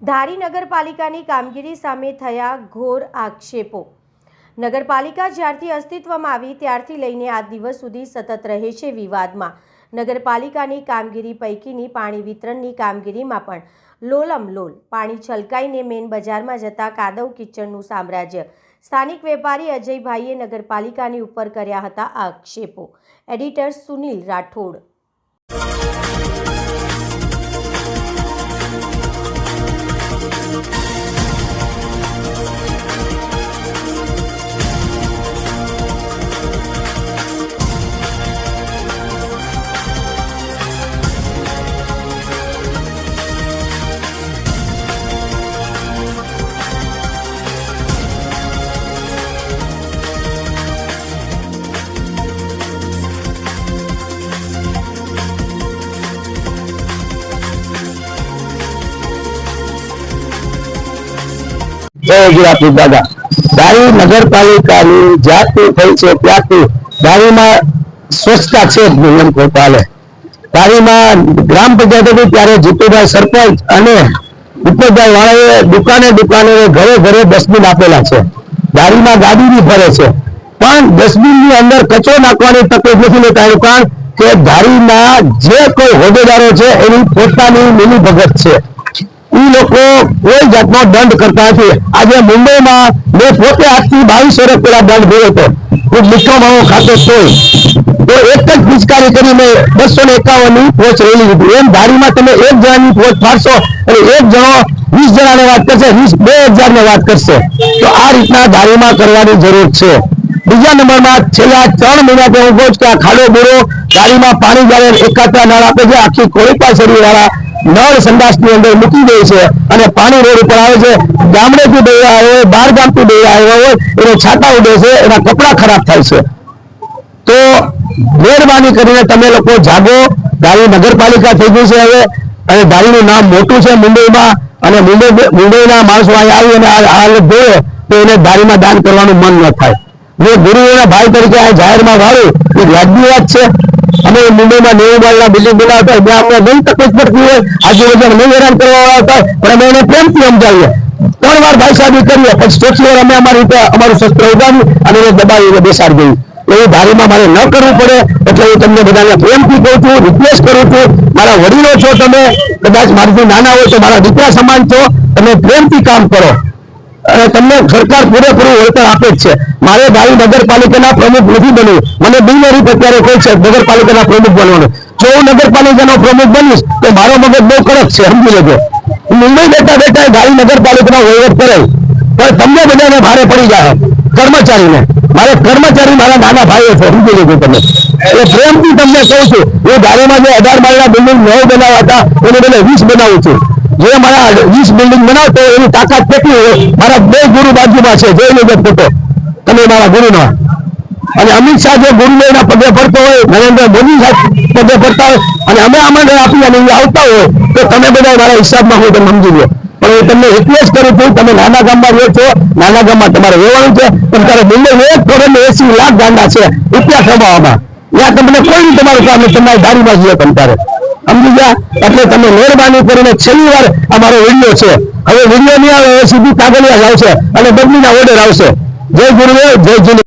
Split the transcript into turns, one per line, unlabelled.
ધારી નગરપાલિકાની કામગીરી સામે થયા ઘોર આક્ષેપો. નગરપાલિકા જ્યારથી અસ્તિત્વમાં આવી, ત્યારથી લઈને આ દિવસ સુધી સતત રહે છે વિવાદમાં. નગરપાલિકાની કામગીરી પૈકીની પાણી વિતરણની કામગીરીમાં પણ લોલમ લોલ. પાણી છલકાઈને મેન બજારમાં જતા કાદવ કિચડનું સામ્રાજ્ય. સ્થાનિક વેપારી અજયભાઈએ નગરપાલિકાની ઉપર કર્યા હતા આક્ષેપો. એડિટર સુનિલ રાઠોડ.
જય ગુજરાતી દાદા. દારી નગરપાલિકાની જ્યારથી થઈ છે ત્યાંથી દારીમાં સ્વચ્છતા છે જ નહીં એમ કોઈ ચાલે ગ્રામ પંચાયત હતી ત્યારે જીતુભાઈ સરપંચ અને ઉપરભાઈ વાળાએ દુકાને દુકાને ઘરે ઘરે ડસ્ટબિન આપેલા છે. દારીમાં ગાડી બી ફરે છે. પણ ડસ્ટબિનની અંદર કચરો નાખવાની તકલીફ નથી લેતા એનું કારણ કે દારીના જે કોઈ હોદ્દેદારો છે એની પોતાની મિલી ભગત છે. લોકો કોઈ જાતનો દંડ કરતા નથી. આજે મુંબઈમાં મેં પોતે આજથી બાવીસ વર્ષ પહેલા દંડ ભર્યો હતો. હું મીઠો માવો ખાતો તોય. તો એક જ પિચકારી કરીને બસો ને એકાવનની રેલી લીધી. એમ ધારીમાં તમે એક જણાની પોચ ફાડશો અને એક જણો વીસ જણાને વાત કરશે, વીસ બે હજાર ને વાત કરશે. તો આ રીતના ધારીમાં કરવાની જરૂર છે. બીજા નંબરમાં છેલ્લા ત્રણ મહિનાથી હું કહું છું કે આ ખાડો બોરો ધારીમાં પાણી જયારે એકાત્રા નળ આપે છે, આખી કોળીપા શરીર વાળા નળ સંડાસની અંદર મૂકી દે છે અને પાણી રોડ ઉપર આવે છે. ગામડેથી દઈ આવ્યો હોય, બાર ગામથી દઈ આવ્યો હોય, એને છાતા ઉડે છે, એના કપડા ખરાબ થાય છે. તો મહેરબાની કરીને તમે લોકો જાગો. દારી નગરપાલિકા થઈ ગઈ છે હવે, અને દારીનું નામ મોટું છે મુંબઈમાં. અને મુંબઈ મુંબઈના માણસો અહીં આવી અને આ હાલત જોયે તો એને દારીમાં દાન કરવાનું મન ન થાય. જે ગુરુઓના ભાઈ તરીકે આ જાહેરમાં વાળું, એ વ્યાજબી વાત છે. અમે મુંબઈમાં નેવું માળના બિલ્ડિંગ બનાવતા હોય, ત્યાં અમને નહીં તકલીફ પડતી હોય. આજુબાજુ નહીં હેરાન કરવા આવતા પણ અમે એને પ્રેમથી સમજાવીએ. ત્રણ વાર ભાઈ સાહેબ કરીએ પણ ચોથી અમે અમારી રીતે અમારું શસ્ત્ર ઉગાવ્યું અને એને દબાવીને બેસાડી દઈએ એવું ધારીમાં મારે ન કરવું પડે, એટલે હું તમને બધાને પ્રેમથી કહું છું રિક્વેસ્ટ કરું છું, મારા વડીલો છો તમે, કદાચ મારાથી નાના હોય તો મારા દીકરા સમાન છો, તમે પ્રેમથી કામ કરો. અને તમને સરકાર પૂરેપૂરું વળતર આપે જ છે. મારે ભાઈ નગરપાલિકાના પ્રમુખ નથી બનવું. મને બિનહરીફ અત્યારે કોઈ છે નગરપાલિકાના પ્રમુખ બનવાનું. જો હું નગરપાલિકાનો પ્રમુખ બનીશ, તો મારો મગજ બહુ કડક છે, સમજી લેજો. મુંબઈ બેઠા બેઠા ભાઈ નગરપાલિકાનો વહીવટ કરે પણ તમને બધાને ભારે પડી જાય. કર્મચારીને. મારે કર્મચારી મારા નાના ભાઈઓ છે, સમજી લેજો તમે. એટલે પ્રેમથી તમને કહું છું, હું ગાડીમાં જે અઢાર માળના બિલ્ડિંગ નવ બનાવ્યા હતા, એને બદલે વીસ બનાવું છું. જે મારા વીસ બિલ્ડિંગ બનાવતો હોય એની તાકાત કેટલી હોય, મારા બે ગુરુ બાજુમાં છે, જોઈ લેજો ફોટો. તમે મારા ગુરુના. અને અમિત શાહ જે ગુરુદેવના પગે ફરતો હોય, નરેન્દ્ર મોદી સાહેબ પગે ફરતા હોય, અને અમે આમંત્રણ આપી અને આવતા હોય, તો તમે બધા મારા હિસાબમાં હું તમે સમજી લો પણ હું તમને રિક્વેસ્ટ કરું છું, તમે નાના ગામમાં રહો છો, નાના ગામમાં તમારે રહેવાનું છે, પણ તારે મુંબઈ એક કરોડ એસી લાખ ગાંડા છે, રૂપિયા કમાવામાં. ત્યાં તમને કોઈ તમારું કામ, તમારી દારીમાં જઈએ તારે સમજી ગયા? એટલે તમે મહેરબાની કરીને છેલ્લી વાર અમારો વીડિયો છે. હવે વીડિયો નહીં આવે, એ સીધી કાગળિયા આવશે અને બદલીના ઓર્ડર આવશે. જય ગુરુદેવ, જય જુની